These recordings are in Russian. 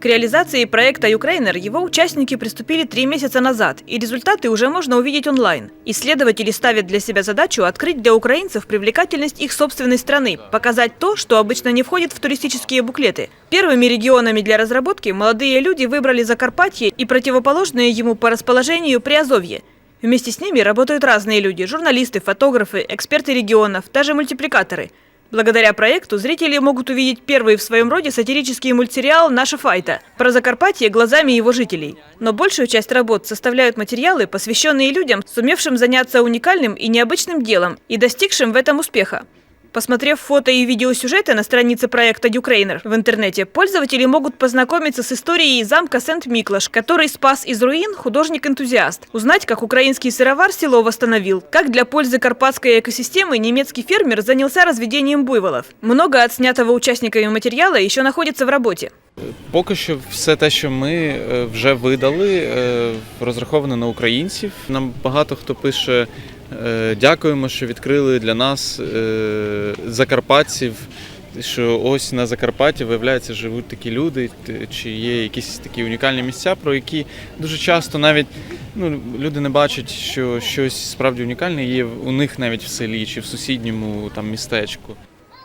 К реализации проекта «Юкрейнер» его участники приступили три месяца назад, и результаты уже можно увидеть онлайн. Исследователи ставят для себя задачу открыть для украинцев привлекательность их собственной страны, показать то, что обычно не входит в туристические буклеты. Первыми регионами для разработки молодые люди выбрали Закарпатье и противоположное ему по расположению Приазовье. Вместе с ними работают разные люди – журналисты, фотографы, эксперты регионов, даже мультипликаторы – Благодаря проекту зрители могут увидеть первый в своем роде сатирический мультсериал «Наша файта» про Закарпатье глазами его жителей. Но большую часть работ составляют материалы, посвященные людям, сумевшим заняться уникальным и необычным делом и достигшим в этом успеха. Посмотрев фото и видеосюжеты на странице проекта «Юкрейнер» в интернете, пользователи могут познакомиться с историей замка Сент-Миклаш, который спас из руин художник-энтузиаст, узнать, как украинский сыровар село восстановил, как для пользы карпатской экосистемы немецкий фермер занялся разведением буйволов. Много отснятого участниками материала еще находится в работе. Поки що все те, що ми вже видали, розраховано на українців. Нам багато хто пише дякуємо, що відкрили для нас е, закарпатців. Що ось на Закарпатті, виявляється, живуть такі люди, чи є якісь такі унікальні місця, про які дуже часто навіть ну, люди не бачать, що щось справді унікальне є у них навіть в селі чи в сусідньому там містечку.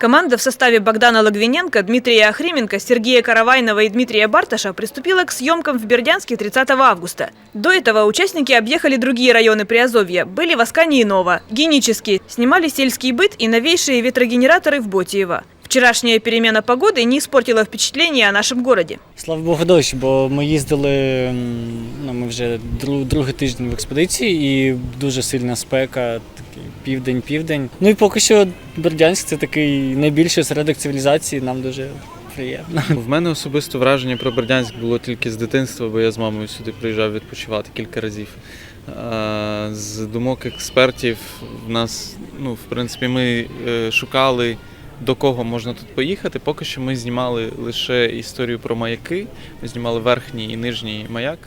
Команда в составе Богдана Логвиненко, Дмитрия Охрименко, Сергея Каравайнова и Дмитрия Барташа приступила к съемкам в Бердянске 30 августа. До этого участники объехали другие районы Приазовья, были в Аскане и Ново, Генически, снимали сельский быт и новейшие ветрогенераторы в Ботиево. Вчерашняя перемена погоды не испортила впечатление о нашем городе. Слава Богу, дощ, бо ми їздили, ну ми вже другий тиждень в експедиції і дуже сильна спека, такий південь-південь. Ну і поки що Бердянськ це такий найбільший осередок цивілізації, нам дуже приємно. В мене особисто враження про Бердянськ було тільки з дитинства, бо я з мамою сюди приїжджав відпочивати кілька разів. З думок експертів в нас, ну, в принципі, ми е, шукали, до кого можна тут поїхати. Поки що ми знімали лише історію про маяки. Ми знімали верхній і нижній маяк.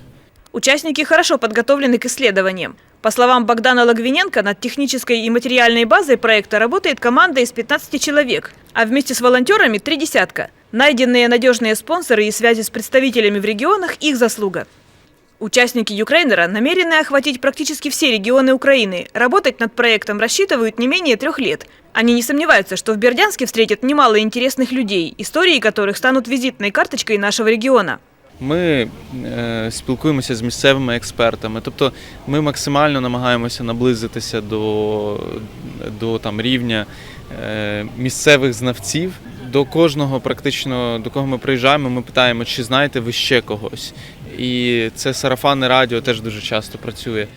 Участники хорошо подготовлены к исследованиям. По словам Богдана Логвиненко, над технической и материальной базой проекта работает команда из 15 человек, а вместе с волонтерами – три десятка. Найденные надежные спонсоры и связи с представителями в регионах – их заслуга. Участники Юкрейнера намерены охватить практически все регионы Украины. Работать над проектом рассчитывают не менее трех лет. Они не сомневаются, что в Бердянске встретят немало интересных людей, истории которых станут визитной карточкой нашего региона. Ми е, спілкуємося з місцевими експертами, тобто ми максимально намагаємося наблизитися до, до там, рівня е, місцевих знавців. До кожного, практично, до кого ми приїжджаємо, ми питаємо, чи знаєте ви ще когось. І це сарафанне радіо теж дуже часто працює.